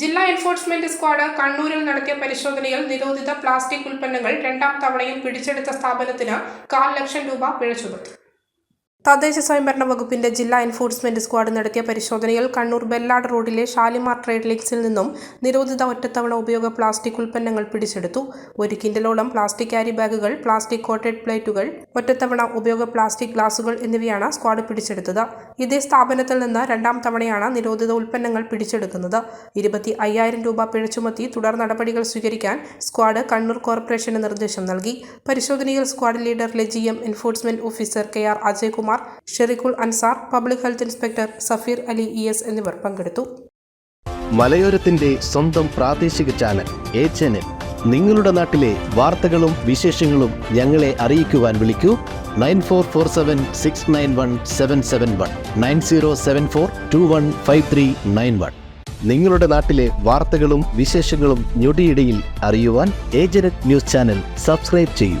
ജില്ലാ enforcement squad കണ്ണൂരിൽ നടത്തിയ പരിശോധനയിൽ നിരോധിത പ്ലാസ്റ്റിക് ഉൽപ്പന്നങ്ങൾ രണ്ടാം തവണയും പിടിച്ചെടുത്ത സ്ഥാപനത്തിന് കാൽ ലക്ഷം രൂപ പിഴ ചുമത്തി. തദ്ദേശ സ്വയംഭരണ വകുപ്പിന്റെ ജില്ലാ എൻഫോഴ്സ്മെന്റ് സ്ക്വാഡ് നടത്തിയ പരിശോധനയിൽ കണ്ണൂർ ബെല്ലാട് റോഡിലെ ഷാലിമാർ ട്രേഡ് ലിക്സിൽ നിന്നും നിരോധിത ഒറ്റത്തവണ ഉപയോഗ പ്ലാസ്റ്റിക് ഉൽപ്പന്നങ്ങൾ പിടിച്ചെടുത്തു. ഒരു കിൻഡലോളം പ്ലാസ്റ്റിക് ക്യാരി ബാഗുകൾ പ്ലാസ്റ്റിക് കോട്ടഡ് പ്ലേറ്റുകൾ ഒറ്റത്തവണ ഉപയോഗ പ്ലാസ്റ്റിക് ഗ്ലാസുകൾ എന്നിവയാണ് സ്ക്വാഡ് പിടിച്ചെടുത്തത്. ഇതേ സ്ഥാപനത്തിൽ നിന്ന് രണ്ടാം തവണയാണ് നിരോധിത ഉൽപ്പന്നങ്ങൾ പിടിച്ചെടുക്കുന്നത്. ഇരുപത്തി അയ്യായിരം രൂപ പിഴ ചുമത്തി തുടർ നടപടികൾ സ്വീകരിക്കാൻ സ്ക്വാഡ് കണ്ണൂർ കോർപ്പറേഷന് നിർദ്ദേശം നൽകി. പരിശോധനയിൽ squad leader ലജിയം enforcement officer K R Ajaykumar Sherikhul Ansar public health inspector Safeer Ali E S എന്നിവർ പങ്കെടുത്തു. മലയോരത്തിന്റെ സ്വന്തം പ്രാദേശിക ചാനൽ എ ചാനൽ. നിങ്ങളുടെ നാട്ടിലെ വാർത്തകളും വിശേഷങ്ങളും ഞങ്ങളെ അറിയിക്കുവാൻ വിളിക്കൂ. Nine four four seven six nine one seven seven one nine zero seven four two one five three nine one. നിങ്ങളുടെ നാട്ടിലെ വാർത്തകളും വിശേഷങ്ങളും ഞൊടിയിടയിൽ അറിയുവാൻ ഏജനറ്റ് ന്യൂസ് ചാനൽ സബ്സ്ക്രൈബ് ചെയ്യൂ.